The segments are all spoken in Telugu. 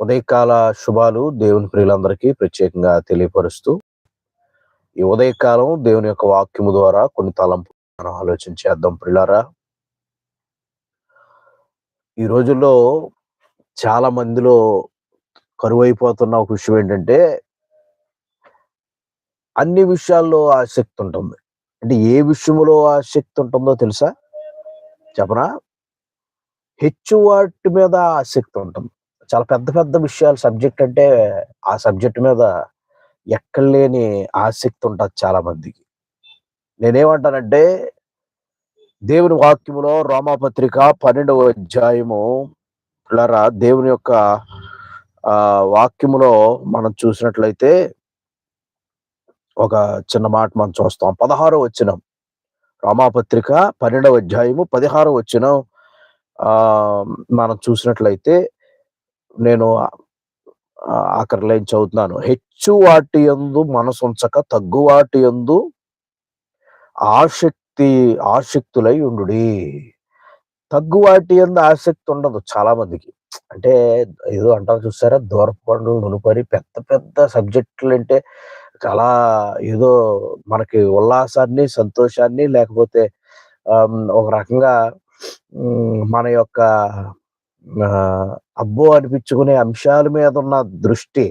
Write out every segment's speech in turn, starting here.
ఉదయకాల శుభాలు దేవుని ప్రియులందరికీ ప్రత్యేకంగా తెలియపరుస్తూ ఈ ఉదయకాలం దేవుని యొక్క వాక్యము ద్వారా కొన్ని తలంపు మనం ఆలోచన చేద్దాం ప్రియులారా. ఈ రోజుల్లో చాలా మందిలో కరువైపోతున్న ఒక విషయం ఏంటంటే అన్ని విషయాల్లో ఆసక్తి ఉంటుంది. అంటే ఏ విషయంలో ఆసక్తి ఉంటుందో తెలుసా? చెప్పనా? హెచ్చు వాటి మీద ఆసక్తి ఉంటుంది. చాలా పెద్ద పెద్ద విషయాలు సబ్జెక్ట్ అంటే ఆ సబ్జెక్ట్ మీద ఎక్కడ లేని ఆసక్తి ఉంటుంది చాలా మందికి నేనేమంటానంటే దేవుని వాక్యములో రోమాపత్రిక పన్నెండవ అధ్యాయము పిల్లరా దేవుని యొక్క ఆ వాక్యములో మనం చూసినట్లయితే ఒక చిన్న మాట మనం చూస్తాం. పదహారో వచ్చినం రామాపత్రిక పన్నెండవ అధ్యాయము పదిహారో వచ్చిన ఆ మనం చూసినట్లయితే నేను ఆఖరి లైన్ చదువుతున్నాను? హెచ్చు వాటి ఎందు మనసు ఉంచక తగ్గు వాటి ఎందు ఆసక్తి ఆసక్తులై ఉండు తగ్గు వాటి ఎందు ఆసక్తి ఉండదు చాలా మందికి. అంటే ఏదో అంటారు చూసారా? దూరపండు పండు పెద్ద పెద్ద సబ్జెక్టులు అంటే చాలా ఏదో మనకి ఉల్లాసాన్ని సంతోషాన్ని లేకపోతే ఒక రకంగా మన యొక్క అబ్బో అనిపించుకునే అంశాల మీద ఉన్న దృష్టి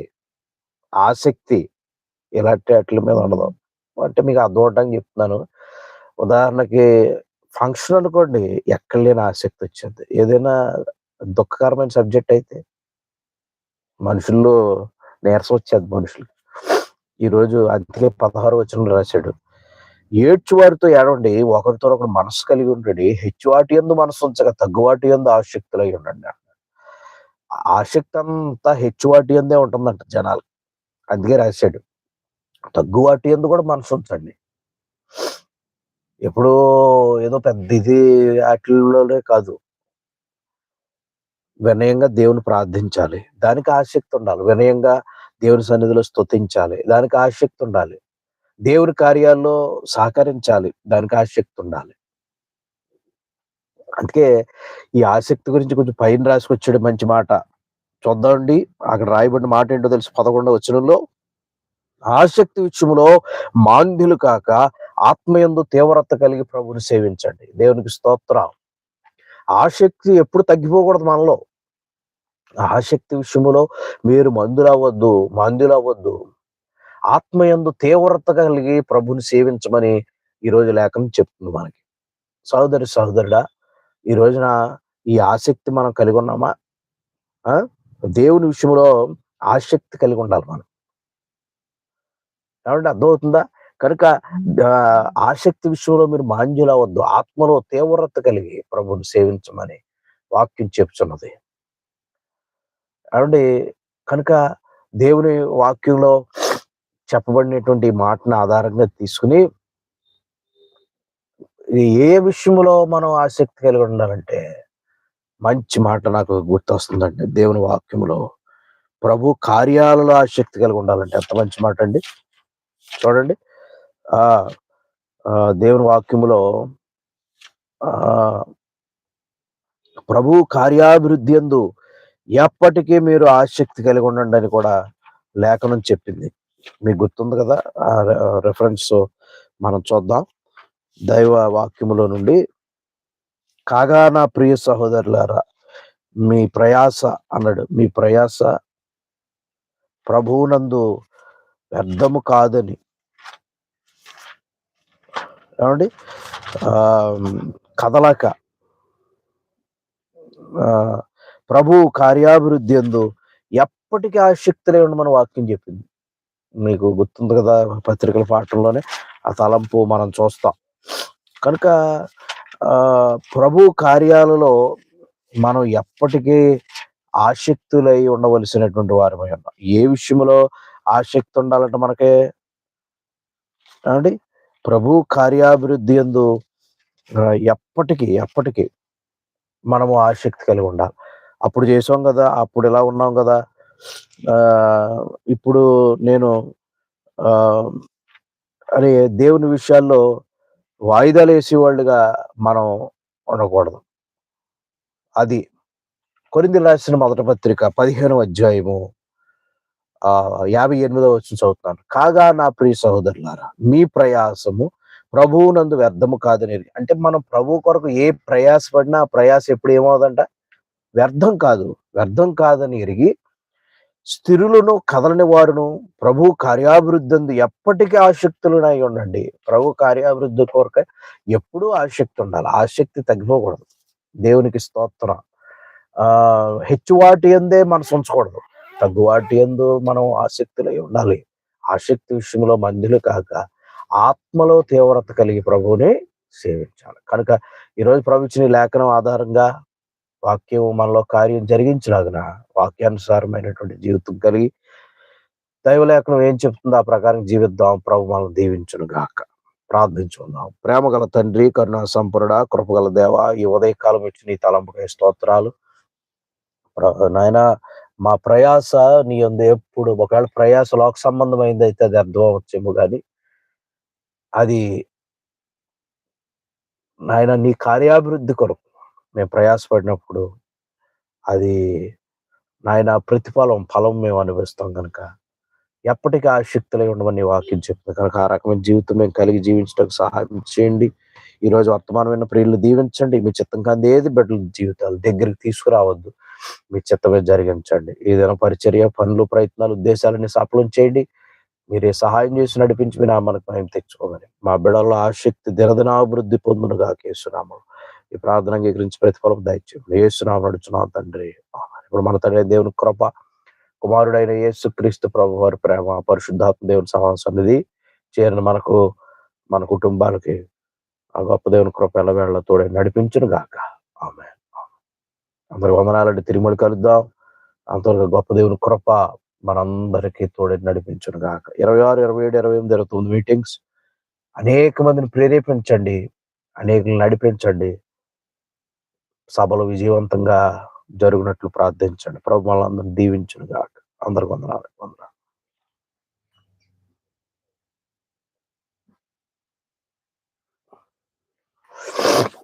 ఆసక్తి ఇలాంటి వాటి మీద ఉండదు. అంటే మీకు అర్థమవటానికి చెప్తున్నాను. ఉదాహరణకి ఫంక్షన్ అనుకోండి ఎక్కడ లేని ఆసక్తి వచ్చింది. ఏదైనా దుఃఖకరమైన సబ్జెక్ట్ అయితే మనుషుల్లో నీరసం వచ్చేది మనుషులు ఈరోజు అందుకే పదహారు వచ్చిన రాశాడు. ఏడ్చువారితో ఏడండి ఒకరితో ఒకరు మనసు కలిగి ఉండండి. హెచ్చువాటి ఎందు మనసు ఉంచక తగ్గువాటి ఎందు ఆసక్తులై ఉండండి ఆసక్తి అంతా హెచ్చువాటి ఎందే ఉంటుందంట జనాలు. అందుకే రాశాడు. తగ్గువాటి ఎందు కూడా మనసు ఉంచండి. ఎప్పుడు ఏదో పెద్ద ఇది వాటిల్లోనే కాదు. వినయంగా దేవుని ప్రార్థించాలి. దానికి ఆసక్తి ఉండాలి. వినయంగా దేవుని సన్నిధిలో స్తుతించాలి. దానికి ఆసక్తి ఉండాలి. దేవుని కార్యాల్లో సహకరించాలి. దానికి ఆసక్తి ఉండాలి. అందుకే ఈ ఆసక్తి గురించి కొంచెం పైన రాసుకొచ్చాడు మంచి మాట. చూద్దామండి అక్కడ రాయబడిన మాట ఏంటో తెలుసు పదకొండవ వచనంలో. ఆసక్తి విషయంలో మాంద్యులు కాక ఆత్మయందు తీవ్రత కలిగి ప్రభుని సేవించండి. దేవునికి స్తోత్రం ఆసక్తి ఎప్పుడు తగ్గిపోకూడదు మనలో. ఆసక్తి విషయంలో మీరు మందులవ్వద్దు మందులవ్వద్దు ఆత్మయందు తీవ్రత కలిగి ప్రభుని సేవించమని ఈరోజు లేఖం చెప్తుంది మనకి. సహోదరి సహోదరుడా ఈ రోజున ఈ ఆసక్తి మనం కలిగి ఉన్నామా? దేవుని విషయంలో ఆసక్తి కలిగి ఉండాలి మనం. కాబట్టి అర్థమవుతుందా? కనుక ఆసక్తి విషయంలో మీరు మాంజులు అవద్దు ఆత్మలో తీవ్రత కలిగి ప్రభుని సేవించమని వాక్యం చెప్తున్నది. కాబట్టి కనుక దేవుని వాక్యంలో చెప్పబడినటువంటి మాటను ఆధారంగా తీసుకుని ఏ విషయంలో మనం ఆసక్తి కలిగి ఉండాలంటే మంచి మాట నాకు గుర్తొస్తుందండి. దేవుని వాక్యంలో ప్రభు కార్యాలలో ఆసక్తి కలిగి ఉండాలంటే ఎంత మంచి మాట అండి? చూడండి. ఆ దేవుని వాక్యములో ఆ ప్రభు కార్యాభివృద్ధి ఎందు ఎప్పటికీ మీరు ఆసక్తి కలిగి ఉండండి అని కూడా లేఖనం చెప్పింది. మీకు గుర్తుంది కదా? ఆ రెఫరెన్స్ మనం చూద్దాం. దైవ వాక్యములో నుండి కాగా నా ప్రియ సహోదరులారా మీ ప్రయాస అన్నాడు. మీ ప్రయాస ప్రభువునందు వ్యర్థము కాదని. ఏమండి? కదలక. ప్రభు కార్యాభివృద్ధి ఎందు ఎప్పటికీ ఆసక్తి లేకుండా మన వాక్యం చెప్పింది. మీకు గుర్తుంది కదా పత్రికల పాఠంలోనే? ఆ తలంపు మనం చూస్తాం. కనుక ప్రభు కార్యాలలో మనం ఎప్పటికీ ఆసక్తులై ఉండవలసినటువంటి వారమై ఉన్నాం. ఏ విషయంలో ఆసక్తి ఉండాలంటే మనకే? ఏమండి? ప్రభు కార్యాభివృద్ధి ఎందు ఎప్పటికీ ఎప్పటికీ మనము ఆసక్తి కలిగి ఉండాలి. అప్పుడు చేసాం కదా అప్పుడు ఇలా ఉన్నాం కదా ఇప్పుడు నేను ఆ దేవుని విషయాల్లో వాయిదాలు వేసేవాళ్ళుగా మనం ఉండకూడదు. అది కొరింది రాసిన మొదటి పత్రిక పదిహేను అధ్యాయము ఆ యాభై ఎనిమిదో వచ్చి చదువుతున్నాను. కాగా నా ప్రియ సహోదరులారా మీ ప్రయాసము ప్రభువునందు వ్యర్థము కాదని ఎరిగి." అంటే మనం ప్రభు కొరకు ఏ ప్రయాసపడినా ఆ ప్రయాస ఎప్పుడు ఏమవుదంట వ్యర్థం కాదు. వ్యర్థం కాదని ఎరిగి స్థిరులను కదలని వారును ప్రభు కార్యాభివృద్ధి అందు ఎప్పటికీ ఆసక్తులునై ఉండండి. ప్రభు కార్యాభివృద్ధి కోరిక ఎప్పుడూ ఆసక్తి ఉండాలి. ఆసక్తి తగ్గిపోకూడదు. దేవునికి స్తోత్రం. ఆ హెచ్చువాటి ఎందే మనసు ఉంచకూడదు. తగ్గువాటి ఎందు మనం ఆసక్తులై ఉండాలి. ఆసక్తి విషయంలో మందులు కాక ఆత్మలో తీవ్రత కలిగి ప్రభువుని సేవించాలి. కనుక ఈరోజు ప్రభుత్వ లేఖనం ఆధారంగా వాక్యం మనలో కార్యం జరిగించలాగిన వాక్యానుసారమైనటువంటి జీవితం కలిగి దైవలేఖనం ఏం చెప్తుందో ఆ ప్రకారం జీవిద్దాం. ప్రభు మనం దీవించును గాక. ప్రార్థించుకుందాం. ప్రేమ గల తండ్రి కరుణ సంపరుడ కృపగల దేవ ఈ ఉదయకాలం ఇచ్చిన ఈ తలంపుకై స్తోత్రాలు. నాయన మా ప్రయాస నీ ఉంది ఎప్పుడు ఒకవేళ ప్రయాస లోక సంబంధమైంది అయితే అది అర్థం అవచ్చేమో కానీ అది నాయన నీ కార్యాభివృద్ధి కొరకు మేము ప్రయాసపడినప్పుడు అది నాయన ప్రతిఫలం ఫలం మేము అనుభవిస్తాం కనుక ఎప్పటికీ ఆశక్తులై ఉండమని వాక్యం చెప్తుంది. కనుక ఆ రకమైన జీవితం మేము కలిగి జీవించడానికి సహాయం చేయండి. ఈ రోజు వర్తమానమైన ప్రియులు దీవించండి. మీ చిత్తం కాదు ఏది బిడ్డల జీవితాలు దగ్గరికి తీసుకురావద్దు. మీ చిత్తమే జరిగించండి ఏదైనా పరిచర్య పనులు ప్రయత్నాలు ఉద్దేశాలని సఫలం చేయండి. మీరే సహాయం చేసి నడిపించి మీ నామానికి మేము తెచ్చుకోమని. మా బిడ్డల్లో ఆసక్తి దినదినాభివృద్ధి పొందునుగా కేసునామం ఈ ప్రార్థన అంగీకరించి ప్రతిఫలం దయచేయండి. ఏసునామం నడుచున్నాం తండ్రి. ఇప్పుడు మన తండ్రి దేవుని కృప కుమారుడైన యేసు క్రీస్తు ప్రభు వారి ప్రేమ పరిశుద్ధాత్మ దేవుని సహవాసనిది చేరిన మనకు మన కుటుంబాలకి ఆ గొప్ప దేవుని కృప ఎల్లవేళ తోడే నడిపించును గాక. ఆమె అందరి వందనాలంటే తిరుమల కలుద్దాం. అంతవరకు గొప్ప దేవుని కృప మనందరికీ తోడే నడిపించును గాక. ఇరవై ఆరు ఇరవై ఏడు ఇరవై ఎనిమిది ఇరవై తొమ్మిది మీటింగ్స్. అనేక మందిని ప్రేరేపించండి. అనేకులను నడిపించండి. సభలు విజయవంతంగా జరుగునట్లు ప్రార్థించండి. ప్రభు వాళ్ళందరినీ దీవించను గాక అందరికి వందనాలు. వందనాలు. you